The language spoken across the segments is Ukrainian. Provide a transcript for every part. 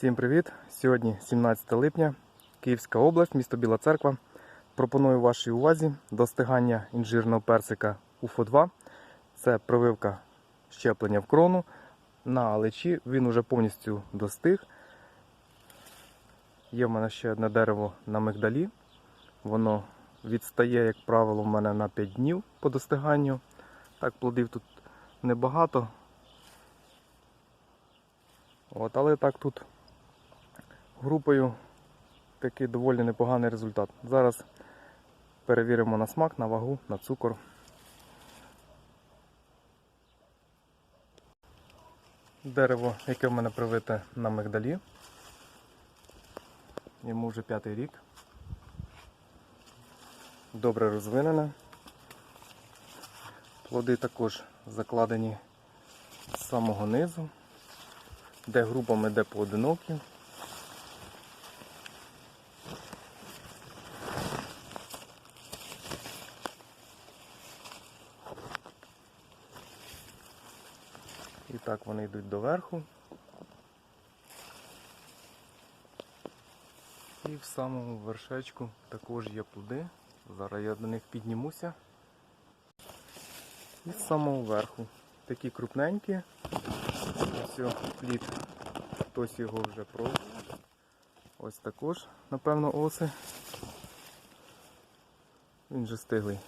Всім привіт! Сьогодні 17 липня, Київська область, місто Біла Церква. Пропоную вашій увазі достигання інжирного персика УФО-2. Це прививка щеплення в крону. На алечі він уже повністю достиг. Є в мене ще одне дерево на мигдалі. Воно відстає, як правило, в мене на 5 днів по достиганню. Так, плодів тут небагато. От, але так тут групою такий доволі непоганий результат. Зараз перевіримо на смак, на вагу, на цукор. Дерево, яке в мене привите на мигдалі. Йому вже п'ятий рік. Добре розвинене. Плоди також закладені з самого низу, де групами, де поодинокі. І так вони йдуть доверху. І в самому вершечку також є плоди. Зараз я до них піднімуся. І з самого верху. Такі крупненькі. Ось плід. Хтось його вже пробував. Ось також, напевно, оси. Він же стиглий.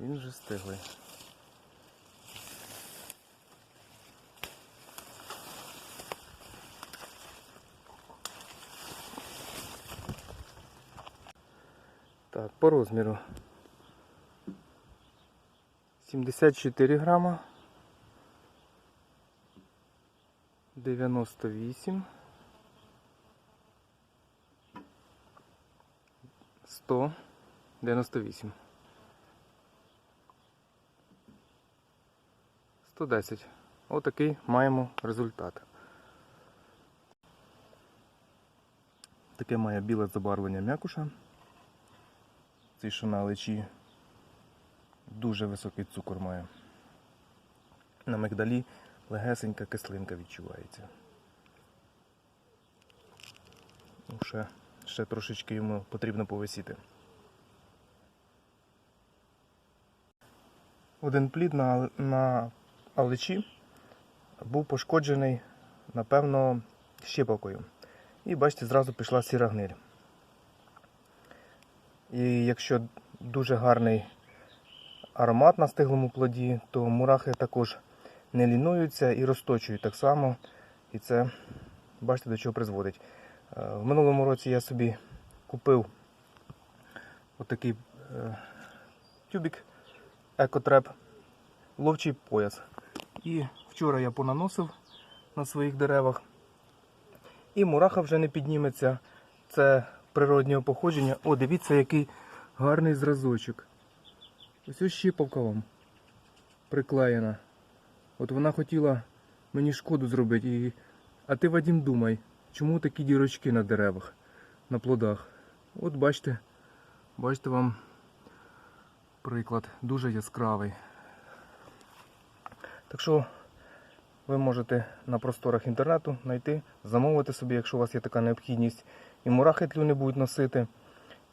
Він же стиглий. Так, по розміру. 74 грама. 98. 100. 98. 110. Отакий маємо результат. Таке має біле забарвлення м'якуша. Цей що на личі дуже високий цукор має. На мигдалі легесенька кислинка відчувається. Ну, ще, ще трошечки йому потрібно повисіти. Один плід на, на аличі був пошкоджений, напевно, щепалкою. І бачите, зразу пішла сіра гниль. І якщо дуже гарний аромат на стиглому плоді, то мурахи також не лінуються і розточують так само. І це, бачите, до чого призводить. Е, В минулому році я собі купив отакий е, тюбик екотреп, ловчий пояс. І вчора я понаносив на своїх деревах. І мураха вже не підніметься. Це природнього походження. О, дивіться, який гарний зразочок. Ось ось щіпавка вам приклеєна. От вона хотіла мені шкоду зробити. І... А ти, Вадім, думай, чому такі дірочки на деревах, на плодах? От бачите, бачите вам приклад дуже яскравий. Так що ви можете на просторах інтернету знайти, замовити собі, якщо у вас є така необхідність. І мурахи тлю не будуть носити.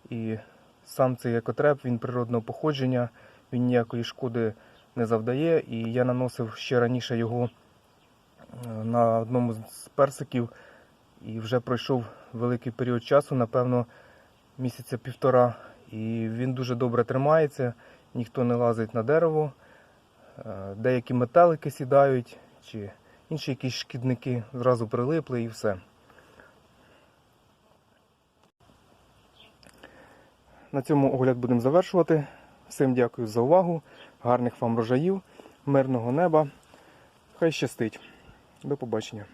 І сам цей екотреп, він природного походження, він ніякої шкоди не завдає. І я наносив ще раніше його е, на одному з персиків. І вже пройшов великий період часу, напевно, місяця півтора. І він дуже добре тримається, ніхто не лазить на дерево. Е, Деякі метелики сідають, чи інші якісь шкідники зразу прилипли і все. На цьому огляд будемо завершувати. Всім дякую за увагу, гарних вам рожаїв, мирного неба. Хай щастить. До побачення.